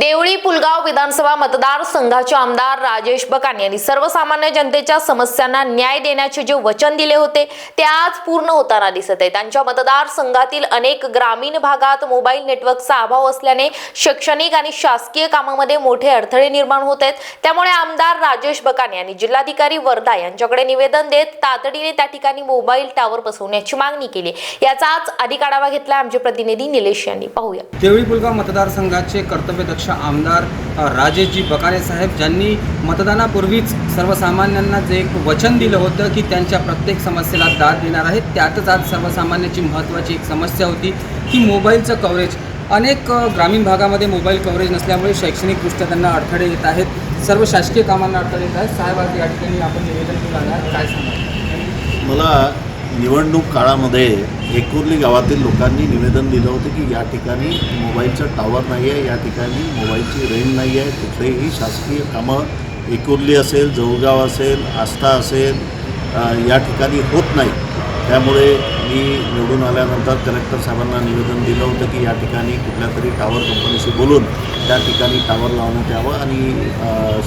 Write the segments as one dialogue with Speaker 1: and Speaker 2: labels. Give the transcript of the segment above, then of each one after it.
Speaker 1: देवळी पुलगाव विधानसभा मतदारसंघाचे आमदार राजेश बकान यांनी सर्वसामान्य जनतेच्या समस्यांना न्याय देण्याचे जे वचन दिले होते ते आज पूर्ण होताना दिसत आहे. त्यांच्या मतदारसंघातील अनेक ग्रामीण भागात मोबाईल नेटवर्कचा अभाव असल्याने शैक्षणिक आणि शासकीय कामामध्ये मोठे अडथळे निर्माण होत आहेत. त्यामुळे आमदार राजेश बकान यांनी जिल्हाधिकारी वर्धा यांच्याकडे निवेदन देत तातडीने त्या ठिकाणी मोबाईल टावर बसवण्याची मागणी केली. याचाच अधिक आढावा घेतला आमचे प्रतिनिधी निलेश यांनी. पाहूया.
Speaker 2: देवळी पुलगाव मतदारसंघाचे कर्तव्यदक्ष आमदार राजेशजी बकारे साहेब ज्यांनी मतदानापूर्वीच सर्वसामान्यांना जे एक वचन दिलं होतं की त्यांच्या प्रत्येक समस्येला दाद देणार आहेत त्यातच आज सर्वसामान्याची महत्त्वाची एक समस्या होती की मोबाईलचं कव्हरेज अनेक ग्रामीण भागामध्ये मोबाईल कव्हरेज नसल्यामुळे शैक्षणिकदृष्ट्या त्यांना अडथळे येत आहेत. सर्व शासकीय कामांना अडथळे येत आहेत. साहेब आज या ठिकाणी आपण निवेदन केलं काय सांगा
Speaker 3: मला निवडणूक काळामध्ये एकुर्ली गावातील लोकांनी निवेदन दिलं होतं की या ठिकाणी मोबाईलचं टावर नाही आहे या ठिकाणी मोबाईलची रेंज नाही आहे कुठलेही शासकीय कामं एकुर्ली असेल जवळगाव असेल आस्था असेल या ठिकाणी होत नाही. त्यामुळे मी निवडून आल्यानंतर कलेक्टर साहेबांना निवेदन दिलं होतं की या ठिकाणी कुठल्या तरी टावर कंपनीशी बोलून त्या ठिकाणी टावर लावण्यात यावं आणि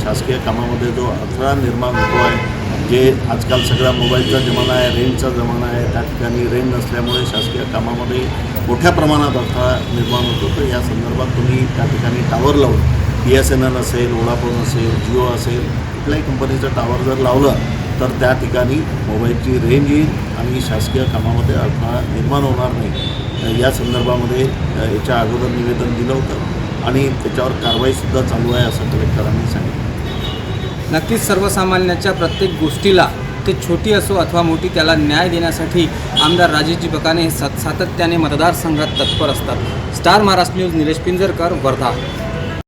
Speaker 3: शासकीय कामामध्ये जो अडथळा निर्माण होतो आहे जे आजकाल सगळा मोबाईलचा जमाना आहे रेंजचा जमाना आहे त्या ठिकाणी रेंज नसल्यामुळे शासकीय कामामध्ये मोठ्या प्रमाणात अडथळा निर्माण होतो तर या संदर्भात तुम्ही त्या ठिकाणी टावर लावून बी एस एन एल असेल वोडाफोन असेल जिओ असेल कुठल्याही कंपनीचं टावर जर लावलं तर त्या ठिकाणी मोबाईलची रेंज येईल आणि शासकीय कामामध्ये अडथळा निर्माण होणार नाही. या संदर्भामध्ये याच्या अगोदर निवेदन दिलं होतं आणि त्याच्यावर कारवाईसुद्धा चालू आहे असं कलेक्टरांनी सांगितलं.
Speaker 2: नक्कीच सर्वसामान्याच्या प्रत्येक गोष्टीला ते छोटी असो अथवा मोठी त्याला न्याय देण्यासाठी आमदार राजेशजी बकाने हे सत सातत्याने मतदारसंघात तत्पर असतात. Star Maharashtra news Nilesh Pinjarkar Wardha.